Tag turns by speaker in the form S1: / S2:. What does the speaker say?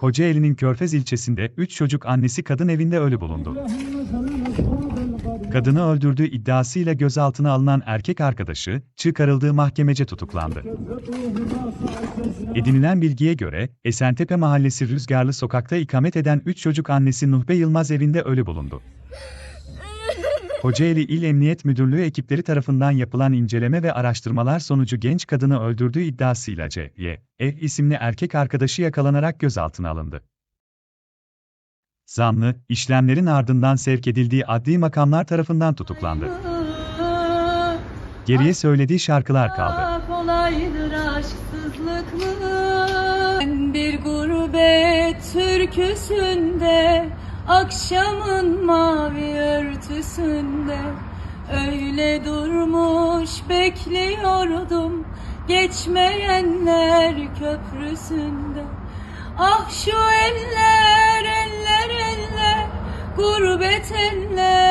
S1: Kocaeli'nin Körfez ilçesinde 3 çocuk annesi kadın evinde ölü bulundu. Kadını öldürdüğü iddiasıyla gözaltına alınan erkek arkadaşı, çıkarıldığı mahkemece tutuklandı. Edinilen bilgiye göre, Esentepe Mahallesi Rüzgarlı Sokak'ta ikamet eden 3 çocuk annesi Nuhbe Yılmaz evinde ölü bulundu. Kocaeli İl Emniyet Müdürlüğü ekipleri tarafından yapılan inceleme ve araştırmalar sonucu genç kadını öldürdüğü iddiasıyla C.Y. E isimli erkek arkadaşı yakalanarak gözaltına alındı. Zanlı, işlemlerin ardından sevk edildiği adli makamlar tarafından tutuklandı. Geriye söylediği şarkılar kaldı.
S2: Kolaydır aşksızlıklı Ben bir gurbet türküsünde Akşamın mavi örtüsünde Öyle durmuş bekliyordum Geçmeyenler köprüsünde. Ah şu eller eller eller Gurbet eller